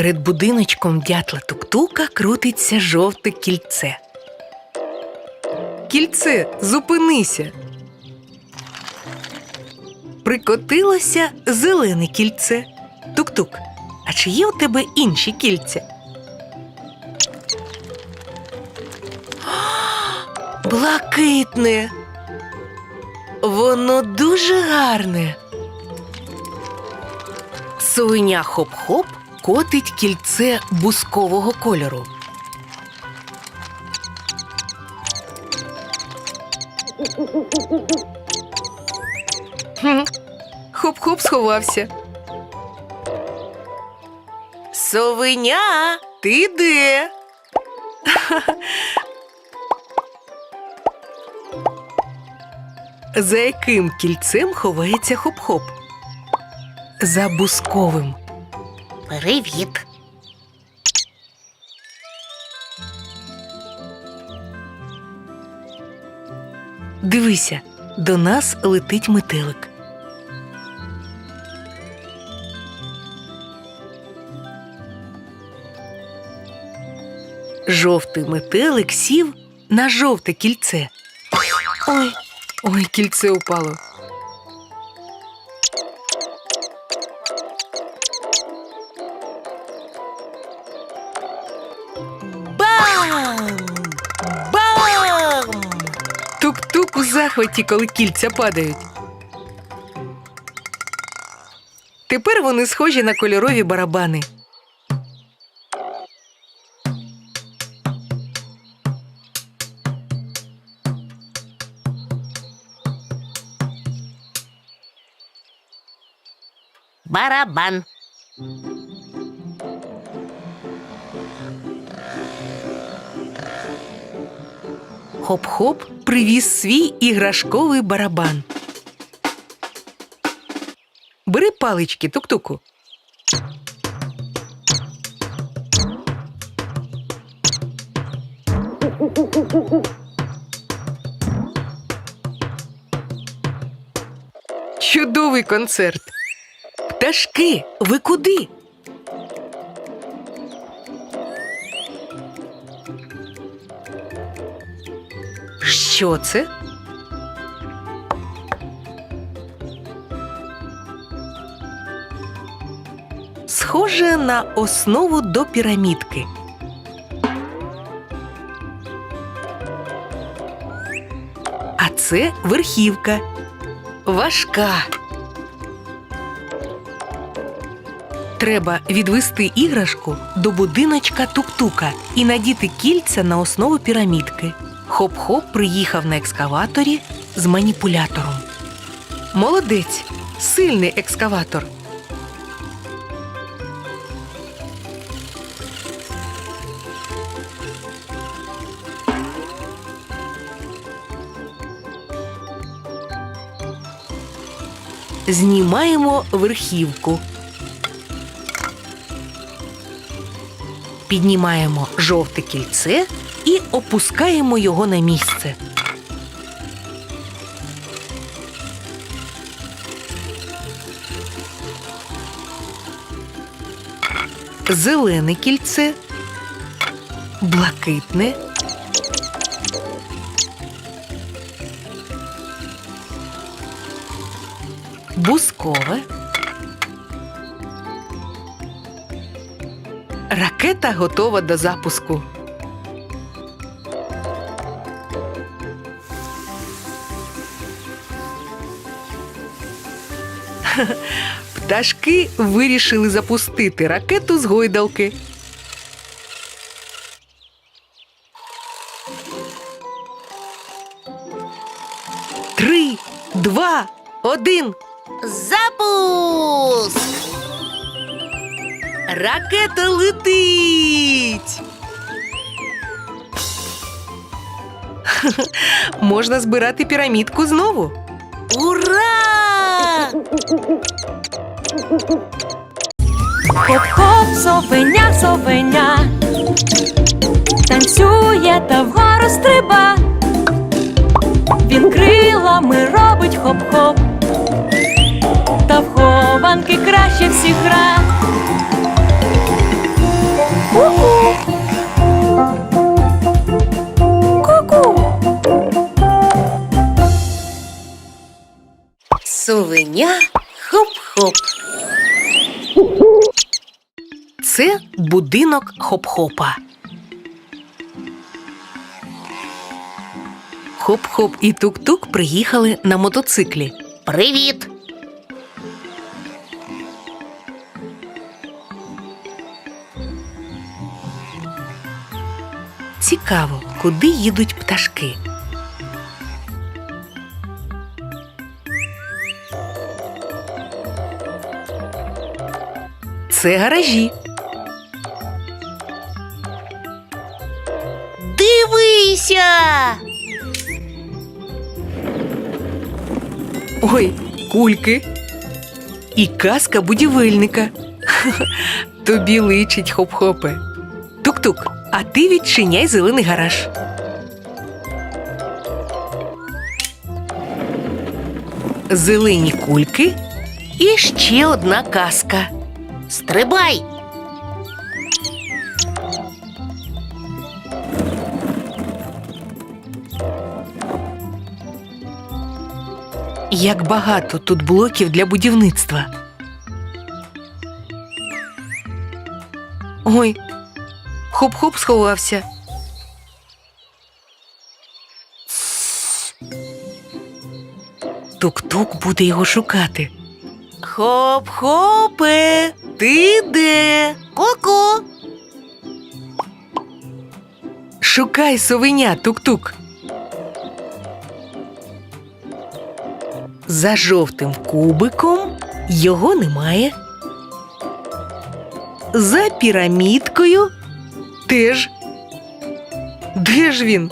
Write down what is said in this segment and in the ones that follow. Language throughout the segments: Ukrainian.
Перед будиночком дятла туктука крутиться жовте кільце. Кільце, зупинися. Прикотилося зелене кільце. Тук-тук. А чи є у тебе інші кільця? Блакитне. Воно дуже гарне. Совеня хоп-хоп котить кільце бускового кольору. Хоп-хоп сховався. Совеня, ти де? За яким кільцем ховається хоп-хоп? За бусковим. Привіт. Дивися, до нас летить метелик. Жовтий метелик сів на жовте кільце. Ой, ой, кільце упало. Захваті, коли кільця падають. Тепер вони схожі на кольорові барабани. Барабан. Хоп-хоп привіз свій іграшковий барабан. Бери палички, тук-туку. Чудовий концерт. Пташки, ви куди? Що це? Схоже на основу до пірамідки. А це верхівка. Важка. Треба відвести іграшку до будиночка тук-тука і надіти кільця на основу пірамідки. Хоп-хоп приїхав на екскаваторі з маніпулятором. Молодець, сильний екскаватор. Знімаємо верхівку. Піднімаємо жовте кільце і опускаємо його на місце. Зелене кільце, блакитне, бускове. Ракета готова до запуску. Пташки вирішили запустити ракету з гойдалки. Три, два, один. Запуск! Ракета летить. Можна збирати пірамідку знову. Ура! Хоп-хоп, совеня, совеня. Танцює та вгору стриба. Він крилами робить хоп-хоп. Та в хованки краще всіх гра. Ку-ку. Совеня хоп-хоп. Це будинок хоп-хопа. Хоп-хоп і тук-тук приїхали на мотоциклі. Привіт! Цікаво, куди їдуть пташки. Це гаражі. Дивися! Ой, кульки. І казка будівельника. Тобі личить хоп-хопе. Тук-тук, а ти відчиняй зелений гараж. Зелені кульки і ще одна казка. Стрибай! Як багато тут блоків для будівництва. Ой, хоп-хоп сховався. Тук-тук буде його шукати. Хоп-хопе, ти де? Ку-ку! Шукай совеня, тук-тук. За жовтим кубиком його немає. За пірамідкою теж. Де ж він?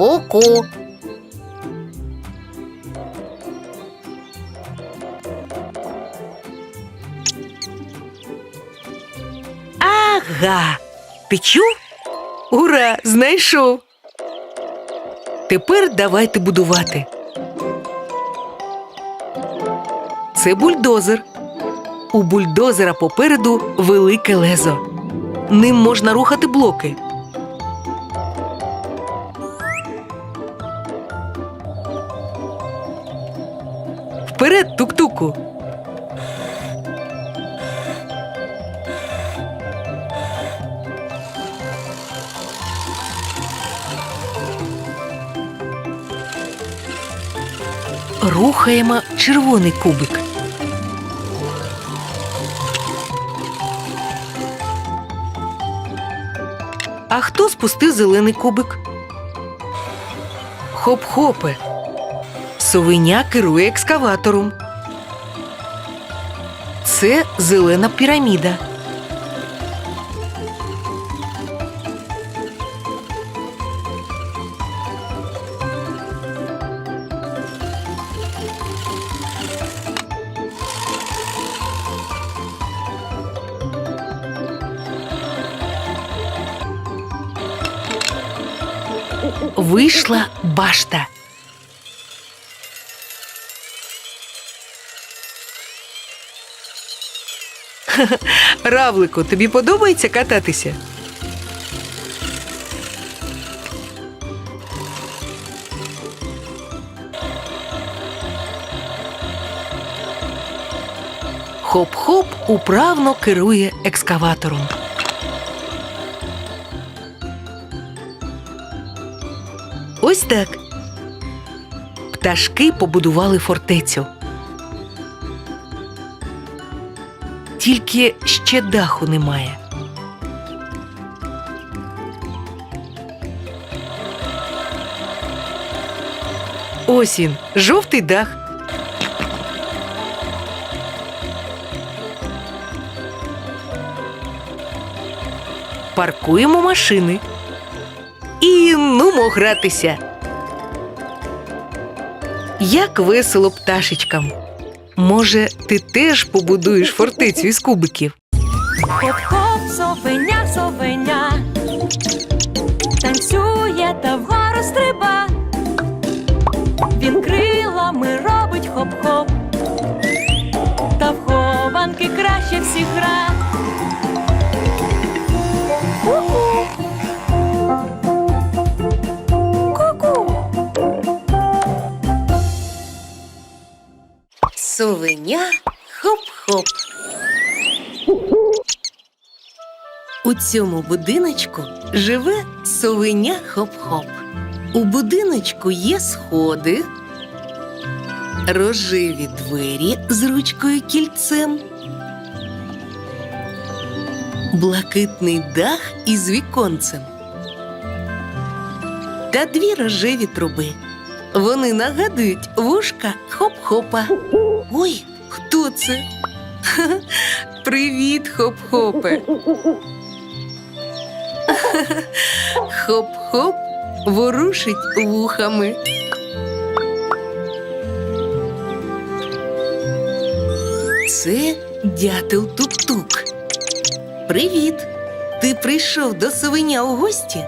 Ку-ку! Ага. Чув? Ура! Знайшов. Тепер давайте будувати. Це бульдозер. У бульдозера попереду велике лезо. Ним можна рухати блоки. Рухаємо червоний кубик. А хто спустив зелений кубик? Хоп-хопе. Совеня керує екскаватором. Це зелена піраміда. Вийшла башта. Равлику, тобі подобається кататися? Хоп-хоп управно керує екскаватором. Ось так. Пташки побудували фортецю. Тільки ще даху немає. Ось він, жовтий дах. Паркуємо машини. І нумо гратися. Як весело пташечкам. Може, ти теж побудуєш фортецю із кубиків? Хоп-хоп, совеня, совеня. Танцює та вгору стриба. Він крилами робить хоп-хоп. Та в хованки краще всіх гра. Совеня хоп-хоп. У цьому будиночку живе совеня хоп-хоп. У будиночку є сходи, рожеві двері з ручкою кільцем, блакитний дах із віконцем та дві рожеві труби. Вони нагадують вушка хоп-хопа. Ой, хто це? Привіт, хоп-хопе. Хоп-хоп ворушить вухами. Це дятел Тук-Тук. Привіт! Ти прийшов до совеня у гості?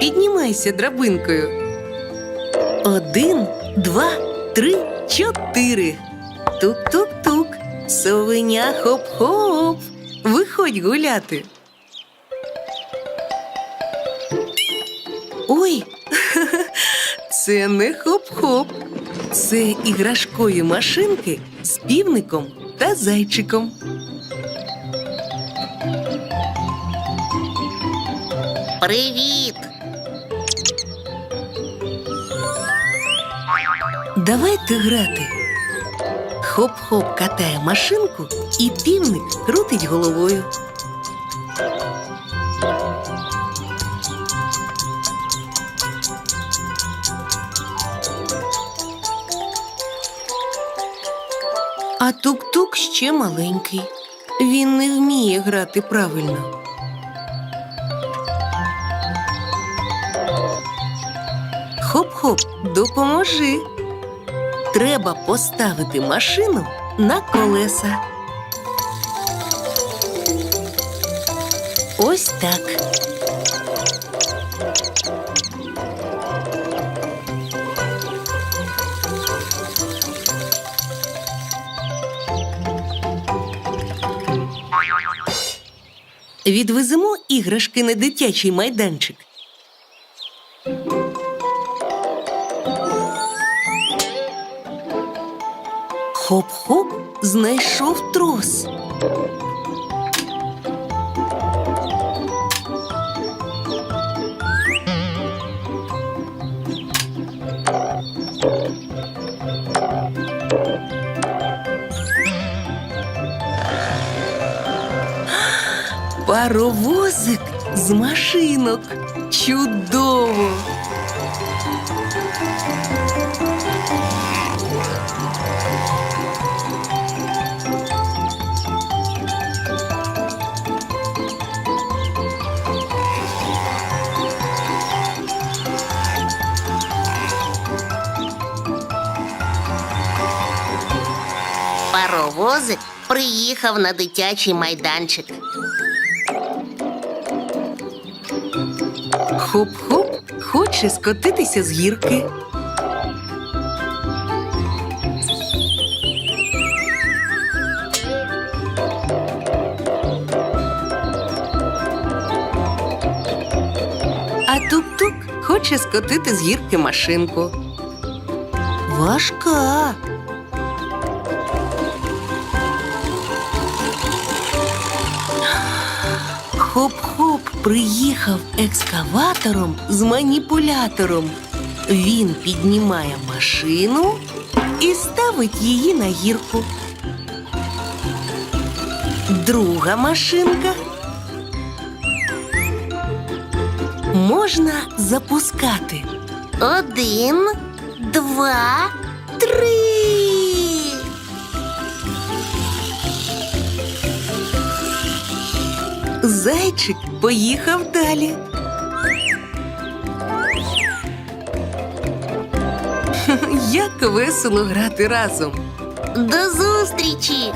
Піднімайся драбинкою. Один, два, три, чотири. Тук-тук-тук. Совеня хоп-хоп. Виходь гуляти. Ой, це не хоп-хоп. Це іграшкові машинки з півником та зайчиком. Привіт! Давайте грати. Хоп-хоп катає машинку, і півник крутить головою. А тук-тук ще маленький. Він не вміє грати правильно. Хоп-хоп, допоможи. Треба поставити машину на колеса. Ось так. Відвеземо іграшки на дитячий майданчик. Хоп-хоп знайшов трос. Паровозик з машинок. Чудово! Паровозик приїхав на дитячий майданчик. Хоп-хоп хоче скотитися з гірки. А тук-тук хоче скотити з гірки машинку. Важка. Хоп-хоп приїхав екскаватором з маніпулятором. Він піднімає машину і ставить її на гірку. Друга машинка. Можна запускати. Один, два, три. Зайчик поїхав далі. Як весело грати разом. До зустрічі!